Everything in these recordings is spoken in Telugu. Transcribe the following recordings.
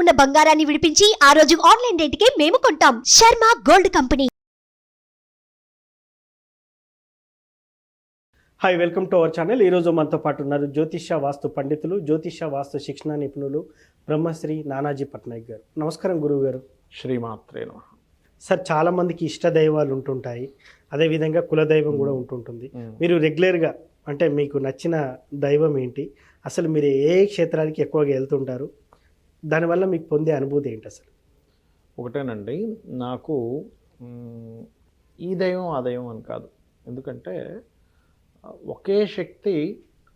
ఉన్న బంగారాన్ని విడిపించి ఆ రోజు ఆన్లైన్ రేటుకే మేము కొంటాం. Sharma gold company. Hi welcome to our channel ఈరోజు మనతో పాటు ఉన్నారు జ్యోతిష వాస్తు పండితులు జ్యోతిష వాస్తు శిక్షణ నిపుణులు బ్రహ్మశ్రీ నానాజీ పట్నాయక్ గారు. నమస్కారం గురువు గారు శ్రీమాత్రే నమ. సార్ చాలా మందికి ఇష్ట దైవాలు ఉంటుంటాయి. అదేవిధంగా కులదైవం కూడా ఉంటుంటుంది. మీరు రెగ్యులర్గా అంటే మీకు నచ్చిన దైవం ఏంటి? అసలు మీరు ఏ ఏ క్షేత్రానికి ఎక్కువగా వెళ్తుంటారు? దానివల్ల మీకు పొందే అనుభూతి ఏంటి అసలు? ఒకటేనండి నాకు ఈ దైవం ఆ దైవం అని కాదు. ఎందుకంటే ఒకే శక్తి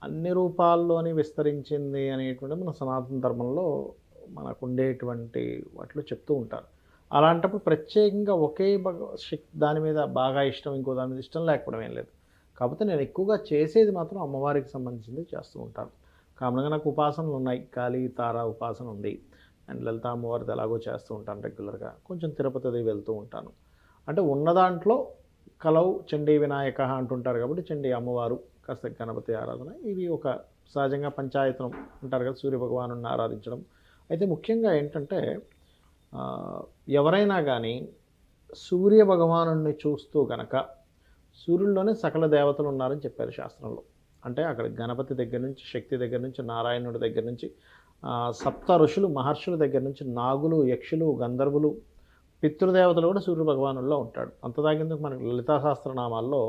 అన్ని రూపాల్లోని విస్తరించింది అనేటువంటి మన సనాతన ధర్మంలో మనకు ఉండేటువంటి వాటిలో చెప్తూ ఉంటారు. అలాంటప్పుడు ప్రత్యేకంగా ఒకే శక్తి దాని మీద బాగా ఇష్టం ఇంకో దాని మీద ఇష్టం లేకపోవడం ఏం లేదు. కాకపోతే నేను ఎక్కువగా చేసేది మాత్రం అమ్మవారికి సంబంధించింది చేస్తూ ఉంటాను. కామన్గా నాకు ఉపాసనలు ఉన్నాయి. కాళీ తార ఉపాసన ఉంది. అండ్ లలిత అమ్మవారిది ఎలాగో చేస్తూ ఉంటాను రెగ్యులర్గా. కొంచెం తిరుపతిది వెళ్తూ ఉంటాను. అంటే ఉన్న దాంట్లో కలవు చండీ వినాయక అంటుంటారు కాబట్టి చండీ అమ్మవారు కాస్త గణపతి ఆరాధన ఇవి ఒక సహజంగా పంచాయతనం అంటారు కదా సూర్య భగవాను ఆరాధించడం. అయితే ముఖ్యంగా ఏంటంటే ఎవరైనా కానీ సూర్య భగవాను చూస్తూ గనక సూర్యుల్లోనే సకల దేవతలు ఉన్నారని చెప్పారు శాస్త్రంలో. అంటే అక్కడ గణపతి దగ్గర నుంచి శక్తి దగ్గర నుంచి నారాయణుడి దగ్గర నుంచి సప్త ఋషులు మహర్షుల దగ్గర నుంచి నాగులు యక్షులు గంధర్వులు పితృదేవతలు కూడా సూర్య భగవానుల్లో ఉంటాడు. అంత దాగేందుకు మనకి లలితా సహస్రనామాల్లో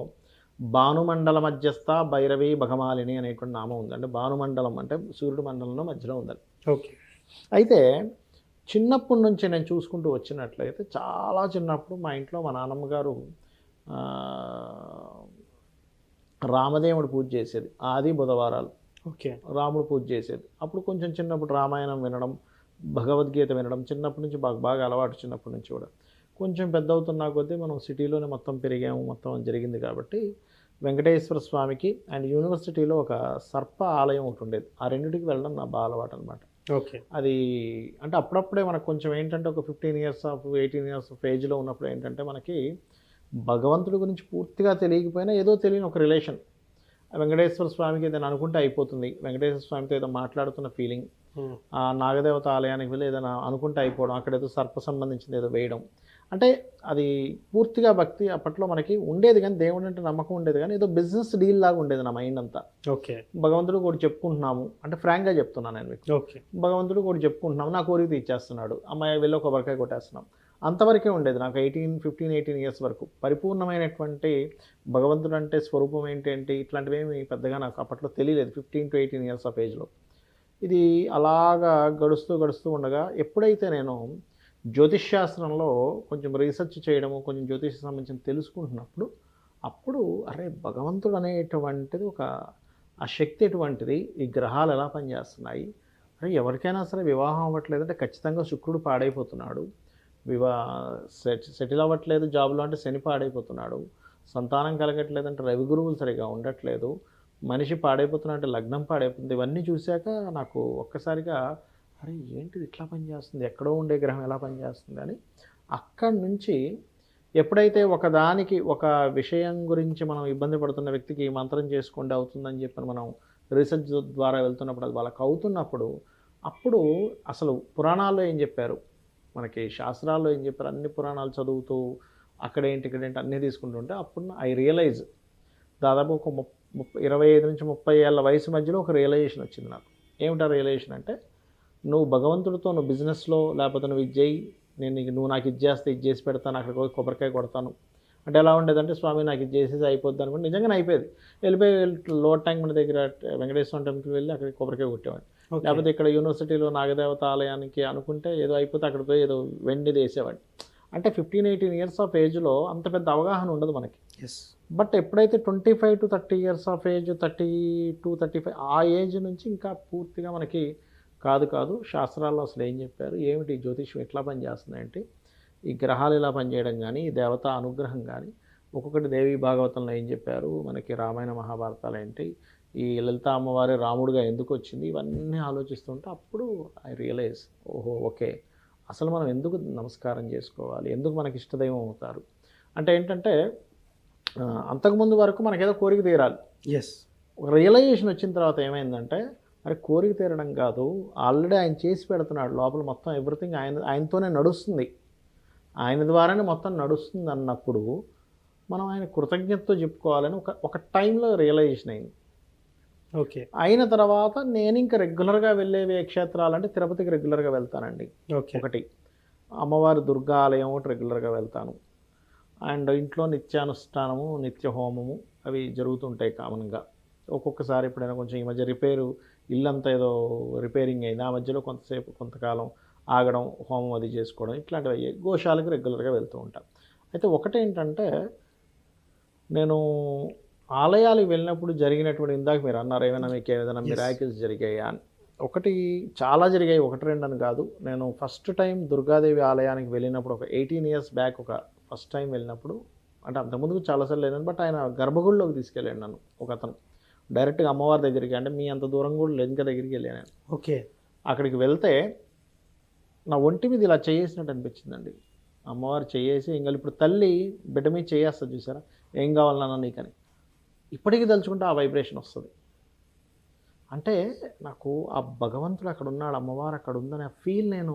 భానుమండల మధ్యస్థ భైరవి భగమాలిని అనేటువంటి నామం ఉంది. అంటే భానుమండలం అంటే సూర్యుడు మండలంలో మధ్యలో ఉందని. ఓకే. అయితే చిన్నప్పటి నుంచి నేను చూసుకుంటూ వచ్చినట్లయితే చాలా చిన్నప్పుడు మా ఇంట్లో మా నాన్నమ్మ గారు ఆ, రామదేవుడు పూజ చేసేది ఆది బుధవారాలు. ఓకే. రాముడు పూజ చేసేది. అప్పుడు కొంచెం చిన్నప్పుడు రామాయణం వినడం భగవద్గీత వినడం చిన్నప్పటి నుంచి బాగా బాగా అలవాటు చిన్నప్పటి నుంచి కూడా. కొంచెం పెద్ద అవుతున్న కొద్దీ మనం సిటీలోనే మొత్తం పెరిగాము మొత్తం జరిగింది కాబట్టి వెంకటేశ్వర స్వామికి అండ్ యూనివర్సిటీలో ఒక సర్ప ఆలయం ఒకటి ఉండేది. ఆ రెండింటికి వెళ్ళడం నా బాగా అలవాటు అనమాట ఓకే. అది అంటే అప్పుడప్పుడే మనకు కొంచెం ఏంటంటే ఒక fifteen years of eighteen years of ఏజ్లో ఉన్నప్పుడు ఏంటంటే మనకి భగవంతుడి గురించి పూర్తిగా తెలియకపోయినా ఏదో తెలియని ఒక రిలేషన్ వెంకటేశ్వర స్వామికి ఏదైనా అనుకుంటే అయిపోతుంది. వెంకటేశ్వర స్వామితో ఏదో మాట్లాడుతున్న ఫీలింగ్. ఆ నాగదేవత ఆలయానికి వెళ్ళి ఏదైనా అనుకుంటే అయిపోవడం. అక్కడ ఏదో సర్ప సంబంధించింది ఏదో వేయడం. అంటే అది పూర్తిగా భక్తి అప్పట్లో మనకి ఉండేది కానీ దేవుడు అంటే నమ్మకం ఉండేది కానీ ఏదో బిజినెస్ డీల్ లాగా ఉండేది నా మైండ్ అంతా. ఓకే. భగవంతుడు కూడా చెప్పుకుంటున్నాము. అంటే ఫ్రాంక్గా చెప్తున్నాను నేను ఓకే. భగవంతుడు కూడా చెప్పుకుంటున్నాం నా కోరిక తీర్చేస్తున్నాడు. అమ్మాయి వెళ్ళి కొబ్బరికాయ కొట్టేస్తున్నాం. అంతవరకే ఉండేది. నాకు ఎయిటీన్ ఫిఫ్టీన్ ఎయిటీన్ ఇయర్స్ వరకు పరిపూర్ణమైనటువంటి భగవంతుడు అంటే స్వరూపం ఏంటేంటి ఇట్లాంటివి ఏమి పెద్దగా నాకు అప్పట్లో తెలియలేదు fifteen to eighteen years of ఏజ్లో. ఇది అలాగా గడుస్తూ గడుస్తూ ఉండగా ఎప్పుడైతే నేను జ్యోతిష్ శాస్త్రంలో కొంచెం రీసెర్చ్ చేయడము కొంచెం జ్యోతిష్ సంబంధించిన తెలుసుకుంటున్నప్పుడు అప్పుడు అరే భగవంతుడు అనేటువంటిది ఒక ఆ శక్తి ఎటువంటిది? ఈ గ్రహాలు ఎలా పనిచేస్తున్నాయి? అరే ఎవరికైనా సరే వివాహం అవ్వట్లేదంటే ఖచ్చితంగా శుక్రుడు పాడైపోతున్నాడు. వివా సెట్ సెటిల్ అవ్వట్లేదు జాబ్లో అంటే శని పాడైపోతున్నాడు. సంతానం కలగట్లేదు అంటే రవి గురువులు సరిగా ఉండట్లేదు. మనిషి పాడైపోతున్నా అంటే లగ్నం పాడైపోతుంది. ఇవన్నీ చూశాక నాకు ఒక్కసారిగా అరే ఏంటిది ఇట్లా పనిచేస్తుంది ఎక్కడో ఉండే గ్రహం ఎలా పనిచేస్తుంది అని అక్కడి నుంచి ఎప్పుడైతే ఒకదానికి ఒక విషయం గురించి మనం ఇబ్బంది పడుతున్న వ్యక్తికి మంత్రం చేసుకోండి అవుతుందని చెప్పి మనం రీసెర్చ్ ద్వారా వెళ్తున్నప్పుడు అది వాళ్ళకి అవుతున్నప్పుడు అప్పుడు అసలు పురాణాల్లో ఏం చెప్పారు? మనకి శాస్త్రాల్లో ఏం చెప్పారు? అన్ని పురాణాలు చదువుతూ అక్కడేంటి ఇక్కడేంటి అన్నీ తీసుకుంటుంటే అప్పుడు ఐ రియలైజ్ దాదాపు ఒక ముప్ ముప్పై ఇరవై ఐదు నుంచి ముప్పై ఏళ్ళ వయసు మధ్యలో ఒక రియలైజేషన్ వచ్చింది నాకు. ఏమిటా రియలైజేషన్ అంటే నువ్వు భగవంతుడితో నువ్వు బిజినెస్లో లేకపోతే నువ్వు ఇది చేయి నేను నీకు నువ్వు నాకు ఇది చేస్తే ఇది చేసి పెడతాను అక్కడికి పోయి కొబ్బరికాయ కొడతాను. అంటే ఎలా ఉండేదంటే స్వామి నాకు ఇది చేసేసి అయిపోద్ది అనుకుంటే నిజంగానే అయిపోయేది. వెళ్ళిపోయి లోడ్ ట్యాంక్ మన దగ్గర వెంకటేశ్వర టెంపుల్కి వెళ్ళి అక్కడికి కొబ్బరికాయ కొట్టేవాడిని. లేకపోతే ఇక్కడ యూనివర్సిటీలో నాగదేవత ఆలయానికి అనుకుంటే ఏదో అయిపోతే అక్కడ పోయి ఏదో వెండిది వేసేవాడిని అంటే ఫిఫ్టీన్ ఎయిటీన్ ఇయర్స్ ఆఫ్ ఏజ్లో అంత పెద్ద అవగాహన ఉండదు మనకి. ఎస్ బట్ ఎప్పుడైతే twenty five to thirty years of age thirty to thirty five ఆ ఏజ్ నుంచి ఇంకా పూర్తిగా మనకి కాదు కాదు. శాస్త్రాల్లో అసలు ఏం చెప్పారు? ఏమిటి? జ్యోతిష్యం ఎట్లా పనిచేస్తుంది అంటే ఈ గ్రహాలు ఇలా పనిచేయడం కానీ ఈ దేవత అనుగ్రహం కానీ ఒక్కొక్కటి దేవి భాగవతంలో ఏం చెప్పారు? మనకి రామాయణ మహాభారతాలు ఏంటి? ఈ లలిత అమ్మవారి రాముడుగా ఎందుకు వచ్చింది? ఇవన్నీ ఆలోచిస్తుంటే అప్పుడు ఐ రియలైజ్ ఓహో ఓకే. అసలు మనం ఎందుకు నమస్కారం చేసుకోవాలి? ఎందుకు మనకి ఇష్టదైవం అవుతారు? అంటే ఏంటంటే అంతకుముందు వరకు మనకేదో కోరిక తీరాలి. ఎస్ ఒక రియలైజేషన్ వచ్చిన తర్వాత ఏమైందంటే అరే కోరిక తీరడం కాదు. ఆల్రెడీ ఆయన చేసి పెడుతున్నాడు. లోపల మొత్తం ఎవ్రీథింగ్ ఆయన ఆయనతోనే నడుస్తుంది. ఆయన ద్వారానే మొత్తం నడుస్తుంది అన్నప్పుడు మనం ఆయన కృతజ్ఞతతో చెప్పుకోవాలని ఒక ఒక టైంలో రియలైజేషన్ అయింది. ఓకే. అయిన తర్వాత నేను ఇంకా రెగ్యులర్గా వెళ్ళేవి ఏ క్షేత్రాలంటే తిరుపతికి రెగ్యులర్గా వెళ్తానండి. ఓకే. ఒకటి. అమ్మవారి దుర్గా ఆలయం ఒకటి రెగ్యులర్గా వెళ్తాను. అండ్ ఇంట్లో నిత్యానుష్ఠానము నిత్య హోమము అవి జరుగుతుంటాయి కామన్గా. ఒక్కొక్కసారి ఎప్పుడైనా కొంచెం ఈ మధ్య రిపేరు ఇల్లంతా ఏదో రిపేరింగ్ అయింది. ఆ మధ్యలో కొంతసేపు కొంతకాలం ఆగడం హోమం అది చేసుకోవడం ఇట్లాంటివి అయ్యాయి. గోశాలకు రెగ్యులర్గా వెళ్తూ ఉంటాను అయితే ఒకటేంటంటే నేను ఆలయాలకు వెళ్ళినప్పుడు జరిగినటువంటి ఇందాక మీరు అన్నారు ఏమైనా మీకు ఏదైనా. మిరాకిల్స్ జరిగాయా అని. ఒకటి చాలా జరిగాయి ఒకటి రెండు అని కాదు. నేను ఫస్ట్ టైం దుర్గాదేవి ఆలయానికి వెళ్ళినప్పుడు ఒక ఎయిటీన్ ఇయర్స్ బ్యాక్ ఒక ఫస్ట్ టైం వెళ్ళినప్పుడు అంటే అంతకుముందు చాలాసార్లు వెళ్ళాను బట్ ఆయన గర్భగుడిలోకి తీసుకెళ్ళాను నన్ను ఒక అతను. డైరెక్ట్గా అమ్మవారి దగ్గరికి అంటే మీ అంత దూరం కూడా లేదు ఇంకా దగ్గరికి వెళ్ళాను నేను. ఓకే. అక్కడికి వెళ్తే నా ఒంటి మీద ఇలా చేసినట్టు అనిపించిందండి. అమ్మవారు చేయేసి ఇంకా ఇప్పుడు తల్లి బిడ్డ మీద చేయేస్తుంది చూసారా? ఏం కావాలన్నా నీకని? ఇప్పటికీ తలుచుకుంటే ఆ వైబ్రేషన్ వస్తుంది. అంటే నాకు ఆ భగవంతుడు అక్కడ ఉన్నాడు అమ్మవారు అక్కడ ఉందని ఆ ఫీల్ నేను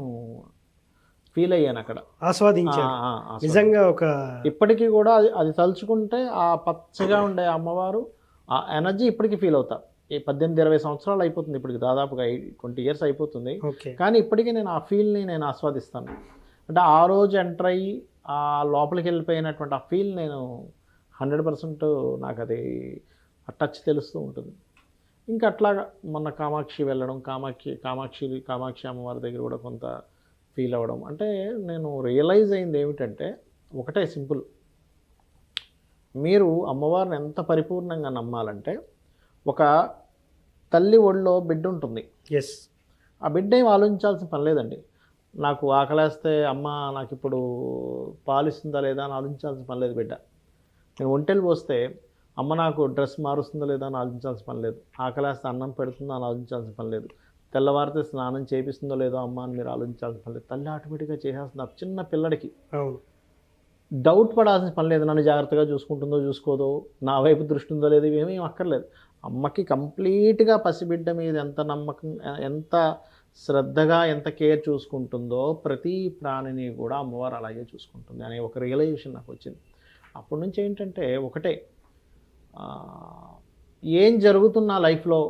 ఫీల్ అయ్యాను అక్కడ. ఆస్వాదించారు ఆ, ఆ, ఆ నిజంగా ఒక ఇప్పటికీ కూడా అది అది తలుచుకుంటే ఆ పచ్చగా ఉండే అమ్మవారు ఆ ఎనర్జీ ఇప్పటికీ ఫీల్ అవుతా. ఈ పద్దెనిమిది ఇరవై సంవత్సరాలు అయిపోతుంది ఇప్పటికి దాదాపుగా ట్వంటీ ఇయర్స్ అయిపోతుంది. కానీ ఇప్పటికీ నేను ఆ ఫీల్ని నేను ఆస్వాదిస్తాను. అంటే ఆ రోజు ఎంటర్ అయ్యి ఆ లోపలికి వెళ్ళిపోయినటువంటి ఆ ఫీల్ నేను హండ్రెడ్ పర్సెంట్ నాకు అది ఆ టచ్ తెలుస్తూ ఉంటుంది. ఇంకా అట్లాగా మొన్న కామాక్షి వెళ్ళడం కామాక్షి కామాక్షి కామాక్షి అమ్మవారి దగ్గర కూడా కొంత ఫీల్ అవ్వడం. అంటే నేను రియలైజ్ అయింది ఏమిటంటే ఒకటే సింపుల్. మీరు అమ్మవారిని ఎంత పరిపూర్ణంగా నమ్మాలంటే ఒక తల్లి ఒళ్ళో బిడ్డ ఉంటుంది. ఎస్ ఆ బిడ్డ ఏం ఆలోచించాల్సిన పని లేదండి. నాకు ఆకలేస్తే అమ్మ నాకు ఇప్పుడు పాలు ఇస్తుందా లేదా అని ఆలోచించాల్సిన పని లేదు బిడ్డ. నేను ఒంటెలు పోస్తే అమ్మ నాకు డ్రెస్ మారుస్తుందా లేదా అని ఆలోచించాల్సిన పని లేదు. ఆకలేస్తే అన్నం పెడుతుందా అని ఆలోచించాల్సిన పని లేదు. తెల్లవారితే స్నానం చేపిస్తుందో లేదో అమ్మ అని మీరు ఆలోచించాల్సిన పని లేదు. తల్లి ఆటోమేటిక్గా చేసేస్తుంది. ఆ చిన్న పిల్లడికి డౌట్ పడాల్సిన పని లేదు. నన్ను జాగ్రత్తగా చూసుకుంటుందో చూసుకోదో నా వైపు దృష్టి ఉందో లేదో ఇవేమీ అక్కర్లేదు. అమ్మకి కంప్లీట్గా పసిబిడ్డ మీద ఎంత నమ్మకం ఎంత శ్రద్ధగా ఎంత కేర్ చూసుకుంటుందో ప్రతి ప్రాణిని కూడా అమ్మవారు అలాగే చూసుకుంటుంది అనే ఒక రియలైజేషన్ నాకు వచ్చింది. అప్పటి నుంచి ఏంటంటే ఒకటే. ఏం జరుగుతున్నా లైఫ్లో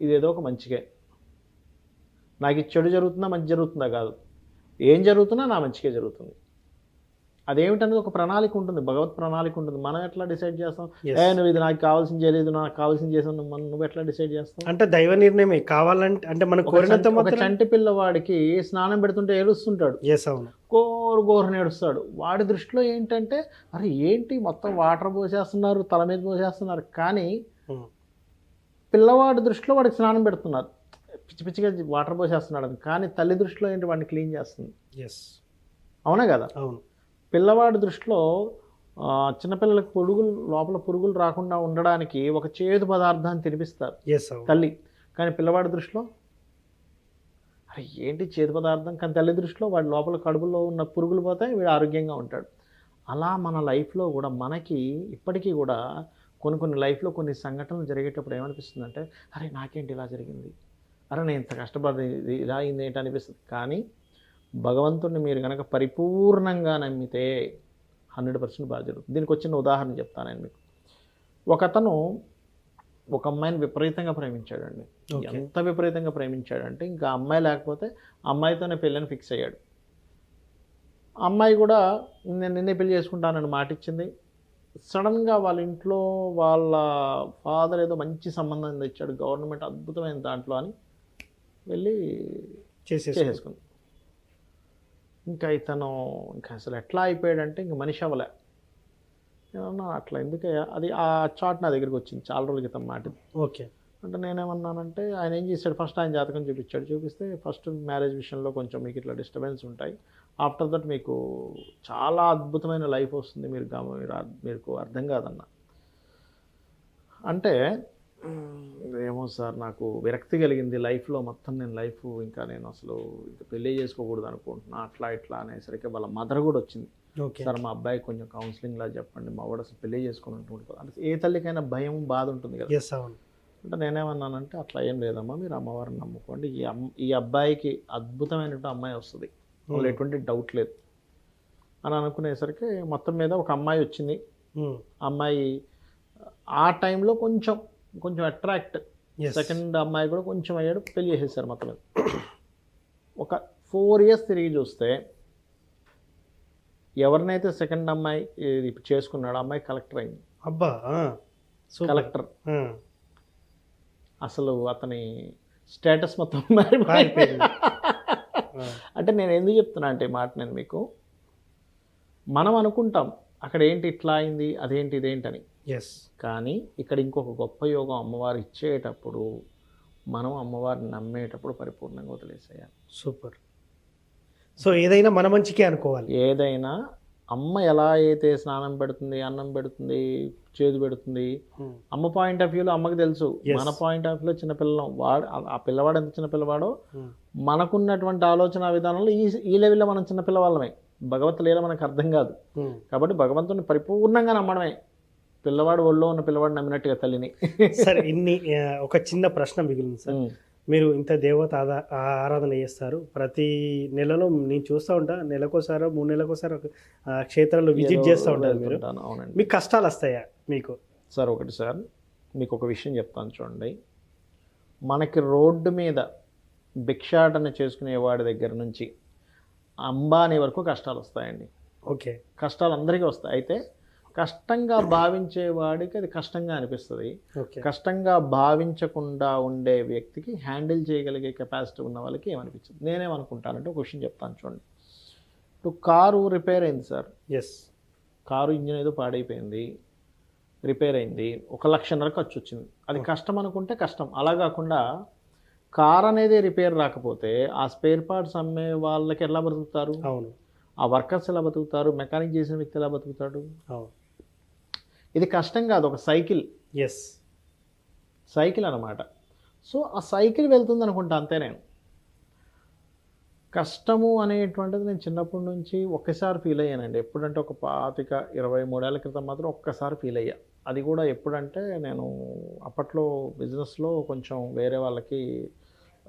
ఇదేదో ఒక మంచిగా నాకు ఇది చెడు జరుగుతుందా మంచి జరుగుతుందా కాదు. ఏం జరుగుతున్నా నా మంచిగా జరుగుతుంది. అదేమిటనేది ఒక ప్రణాళిక ఉంటుంది భగవత్ ప్రణాళిక ఉంటుంది. మనం ఎట్లా డిసైడ్ చేస్తాం. ఏ నువ్వు ఇది నాకు కావాల్సింది చేయలేదు నాకు కావాల్సింది చేసావు నువ్వు మనం- నువ్వు ఎట్లా డిసైడ్ చేస్తావు అంటే దైవ నిర్ణయమే. కావాలంటే అంటే మనం కోరినంత చంటి- పిల్లవాడికి స్నానం పెడుతుంటే ఏడుస్తుంటాడు. ఎస్ అవును. కోరు గోరు ఏడుస్తాడు. వాడి దృష్టిలో ఏంటంటే అరే ఏంటి మొత్తం వాటర్ పోసేస్తున్నారు తల మీద పోసేస్తున్నారు? కానీ ఉమ్. పిల్లవాడి దృష్టిలో వాడికి స్నానం పెడుతున్నారు. పిచ్చి పిచ్చిగా వాటర్ పోసేస్తున్నాడు. కానీ తల్లి దృష్టిలో ఏంటి? వాడిని క్లీన్ చేస్తుంది. ఎస్ అవునా కదా? అవును. పిల్లవాడి దృష్టిలో చిన్నపిల్లలకు పురుగులు లోపల పురుగులు రాకుండా ఉండడానికి ఒక చేదు పదార్థాన్ని తినిపిస్తారు. తల్లి. కానీ పిల్లవాడి దృష్టిలో అరే ఏంటి చేదు పదార్థం? కానీ తల్లి దృష్టిలో వాడి లోపల కడుపులో ఉన్న పురుగులు పోతాయి వీడు ఆరోగ్యంగా ఉంటాడు. అలా మన లైఫ్లో కూడా మనకి ఇప్పటికీ కూడా కొన్ని కొన్ని లైఫ్లో కొన్ని సంఘటనలు జరిగేటప్పుడు ఏమనిపిస్తుందంటే అరే నాకేంటి ఇలా జరిగింది? అరే నేను ఇంత కష్టపడి ఇలా అయింది ఏంటి అనిపిస్తుంది? కానీ భగవంతుడిని మీరు కనుక పరిపూర్ణంగా నమ్మితే హండ్రెడ్ పర్సెంట్ బాగా జరుగుతుంది. దీనికి వచ్చిన ఉదాహరణ చెప్తాను నేను మీకు. ఒక అతను ఒక అమ్మాయిని విపరీతంగా ప్రేమించాడండి. ఎంత విపరీతంగా ప్రేమించాడంటే ఇంకా అమ్మాయి లేకపోతే అమ్మాయితోనే పెళ్ళని ఫిక్స్ అయ్యాడు. అమ్మాయి కూడా నేను నిన్నే పెళ్ళి చేసుకుంటానని మాట ఇచ్చింది. సడన్గా వాళ్ళ ఇంట్లో వాళ్ళ ఫాదర్ ఏదో మంచి సంబంధం తెచ్చాడు. గవర్నమెంట్ అద్భుతమైన దాంట్లో అని వెళ్ళి చేసేసి చేసేసుకుంది. ఇంకా ఇతను ఇంకా అసలు ఎట్లా అయిపోయాడంటే ఇంక మనిషి అవ్వలే. ఏమన్నా అట్లా ఎందుకయ్యా అది ఆ చాట్ నా దగ్గరికి వచ్చింది చాలా రోజుల క్రితం మాట ఓకే. అంటే నేనేమన్నానంటే ఆయన ఏం చేశాడు? ఫస్ట్ ఆయన జాతకం చూపించాడు. చూపిస్తే ఫస్ట్ మ్యారేజ్ విషయంలో కొంచెం మీకు ఇట్లా డిస్టర్బెన్స్ ఉంటాయి. ఆఫ్టర్ దట్ మీకు చాలా అద్భుతమైన లైఫ్ వస్తుంది. మీరు గమ మీరు మీకు అర్థం కాదన్న. అంటే "మ్మ్, ఏమో సార్ నాకు విరక్తి కలిగింది. లైఫ్లో మొత్తం నేను లైఫ్ ఇంకా నేను అసలు ఇంకా పెళ్ళి చేసుకోకూడదు అనుకుంటున్నా అట్లా ఇట్లా అనేసరికి వాళ్ళ మదర్ కూడా వచ్చింది. ఓకే. సార్ మా అబ్బాయి కొంచెం కౌన్సిలింగ్ లా చెప్పండి మా వాడు అసలు పెళ్ళి చేసుకుని ఉంటుంది అంటే ఏ తల్లికైనా భయం బాధ ఉంటుంది కదా. అంటే నేనేమన్నానంటే అట్లా ఏం లేదమ్మా మీరు అమ్మవారిని నమ్ముకోండి. ఈ అమ్ ఈ అబ్బాయికి అద్భుతమైనటువంటి అమ్మాయి వస్తుంది. అందులో ఎటువంటి డౌట్ లేదు. అని అనుకునేసరికి మొత్తం మీద ఒక అమ్మాయి వచ్చింది. ఉమ్, అమ్మాయి ఆ టైంలో కొంచెం కొంచెం అట్రాక్ట్. సెకండ్ అమ్మాయి కూడా కొంచెం అయ్యాడు పెళ్ళి చేసేసారు మొత్తం మీద. ఒక ఫోర్ ఇయర్స్ తిరిగి చూస్తే ఎవరినైతే సెకండ్ అమ్మాయి ఇది చేసుకున్నాడో అమ్మాయి కలెక్టర్ అయింది. అబ్బా. కలెక్టర్ అసలు అతని స్టేటస్ మొత్తం అంటే నేను ఎందుకు చెప్తున్నా అంటే మాట నేను మీకు మనం అనుకుంటాం అక్కడ ఏంటి ఇట్లా అయింది అదేంటి ఇదేంటని yes. కానీ ఇక్కడ ఇంకొక గొప్ప యోగం అమ్మవారు ఇచ్చేటప్పుడు మనం అమ్మవారిని నమ్మేటప్పుడు పరిపూర్ణంగా వదిలేసేయాలి. సూపర్ సో ఏదైనా మన మంచికే అనుకోవాలి. ఏదైనా అమ్మ ఎలా అయితే స్నానం పెడుతుంది అన్నం పెడుతుంది చేదు పెడుతుంది ఉమ్, అమ్మ పాయింట్ ఆఫ్ వ్యూలో అమ్మకి తెలుసు. మన పాయింట్ ఆఫ్ వ్యూలో చిన్నపిల్లం వాడు ఆ- పిల్లవాడు ఎంత చిన్న పిల్లవాడో ఉమ్, మనకున్నటువంటి ఆలోచన విధానంలో ఈ ఈ లెవెల్లో మనం చిన్నపిల్లవాళ్ళమే భగవత్ లీల మనకు అర్థం కాదు. ఉమ్. కాబట్టి భగవంతుని పరిపూర్ణంగా నమ్మడమే. పిల్లవాడు ఒళ్ళో ఉన్న పిల్లవాడు నమ్మినట్టుగా తల్లిని. సార్ ఇన్ని ఒక చిన్న ప్రశ్న మిగిలింది సార్. మీరు ఇంత దేవత ఆరాధన చేస్తారు. ప్రతి నెలలో నేను చూస్తూ ఉంటా నెలకోసారో మూడు నెలకోసారో క్షేత్రాలు విజిట్ చేస్తూ ఉంటారు మీరు. అవునండి. మీకు కష్టాలు వస్తాయా మీకు? సార్ ఒకటి సార్ మీకు ఒక విషయం చెప్తాను చూడండి. మనకి రోడ్డు మీద భిక్షాటన చేసుకునే వాడి దగ్గర నుంచి అంబానీ వరకు కష్టాలు వస్తాయండి. ఓకే. కష్టాలు అందరికీ వస్తాయి. అయితే కష్టంగా భావించే వాడికి అది కష్టంగా అనిపిస్తుంది. కష్టంగా భావించకుండా ఉండే వ్యక్తికి హ్యాండిల్ చేయగలిగే కెపాసిటీ ఉన్న వాళ్ళకి ఏమనిపించదు నేనేమనుకుంటానంటే ఒక విషయం చెప్తాను చూడండి. ఇప్పుడు కారు రిపేర్ అయింది సార్. ఎస్ కారు ఇంజిన్ ఏదో పాడైపోయింది రిపేర్ అయింది ఒక లక్షన్నర ఖర్చు వచ్చింది అది కష్టం అనుకుంటే కష్టం. అలా కాకుండా కార్ అనేది రిపేర్ రాకపోతే ఆ స్పేర్ పార్ట్స్ అమ్మే వాళ్ళకి ఎలా బతుకుతారు? అవును. ఆ వర్కర్స్ ఎలా బతుకుతారు? మెకానిక్ చేసిన వ్యక్తి ఎలా బతుకుతాడు? అవును. ఇది కష్టం కాదు ఒక సైకిల్. ఎస్ సైకిల్ అనమాట సో ఆ సైకిల్ వెళ్తుంది అనుకుంటా అంతే నేను. కష్టము అనేటువంటిది నేను చిన్నప్పటి నుంచి ఒక్కసారి ఫీల్ అయ్యానండి. ఎప్పుడంటే ఒక పాతిక ఇరవై మూడేళ్ళ క్రితం మాత్రం ఒక్కసారి ఫీల్ అయ్యా. అది కూడా ఎప్పుడంటే నేను అప్పట్లో బిజినెస్లో కొంచెం వేరే వాళ్ళకి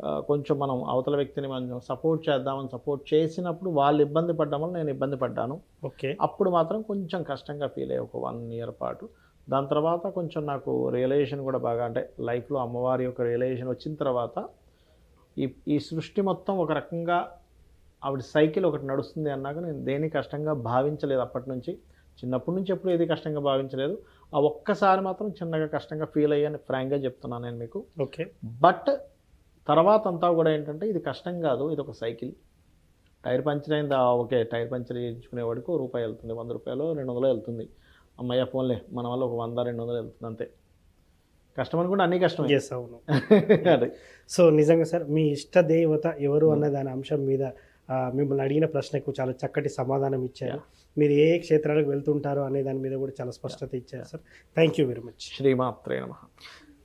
కొంచెం మనం అవతల వ్యక్తిని మనం సపోర్ట్ చేద్దామని సపోర్ట్ చేసినప్పుడు వాళ్ళు ఇబ్బంది పడ్డం వల్ల నేను ఇబ్బంది పడ్డాను. ఓకే. అప్పుడు మాత్రం కొంచెం కష్టంగా ఫీల్ అయ్యే ఒక వన్ ఇయర్ పాటు. దాని తర్వాత కొంచెం నాకు రియలైజేషన్ కూడా బాగా అంటే లైఫ్లో అమ్మవారి యొక్క రియలైజేషన్ వచ్చిన తర్వాత ఈ ఈ సృష్టి మొత్తం ఒక రకంగా ఆవిడ సైకిల్ ఒకటి నడుస్తుంది అన్నాక నేను దేని కష్టంగా భావించలేదు అప్పటి నుంచి. చిన్నప్పటి నుంచి ఎప్పుడు ఏది కష్టంగా భావించలేదు. ఆ ఒక్కసారి మాత్రం చిన్నగా కష్టంగా ఫీల్ అయ్యాను ఫ్రాంక్గా చెప్తున్నాను నేను మీకు. ఓకే. బట్ తర్వాత అంతా కూడా ఏంటంటే ఇది కష్టం కాదు ఇది ఒక సైకిల్. టైర్ పంచర్ అయిందా? ఓకే టైర్ పంచర్ చేయించుకునేవాడికి ఒక రూపాయి వెళ్తుంది వంద రూపాయలు రెండు వందలు వెళ్తుంది. అమ్మయ్య ఫోన్లే మన వల్ల ఒక వంద రెండు వందలు వెళ్తుంది అంతే. కష్టం అనుకుంటే అన్నీ కష్టమే. ఎస్ అవును. అదే. సో నిజంగా సార్ మీ ఇష్ట దేవత ఎవరు అన్న దాని అంశం మీద మిమ్మల్ని అడిగిన ప్రశ్నకు చాలా చక్కటి సమాధానం ఇచ్చారు. మీరు ఏ ఏ క్షేత్రాలకు వెళ్తుంటారో అనే దాని మీద కూడా చాలా స్పష్టత ఇచ్చారు sir. Thank you very much శ్రీమాత్రే నమ.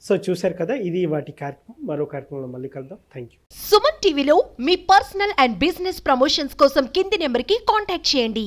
సో చూశారు కదా ఇది వాటి కార్యక్రమం. మరో కార్యక్రమంలో మళ్ళీ కలుద్దాం. థ్యాంక్ యూ సుమన్ టీవీలో మీ పర్సనల్ అండ్ బిజినెస్ ప్రమోషన్స్ కోసం కింది నెంబర్కి కాంటాక్ట్ చేయండి.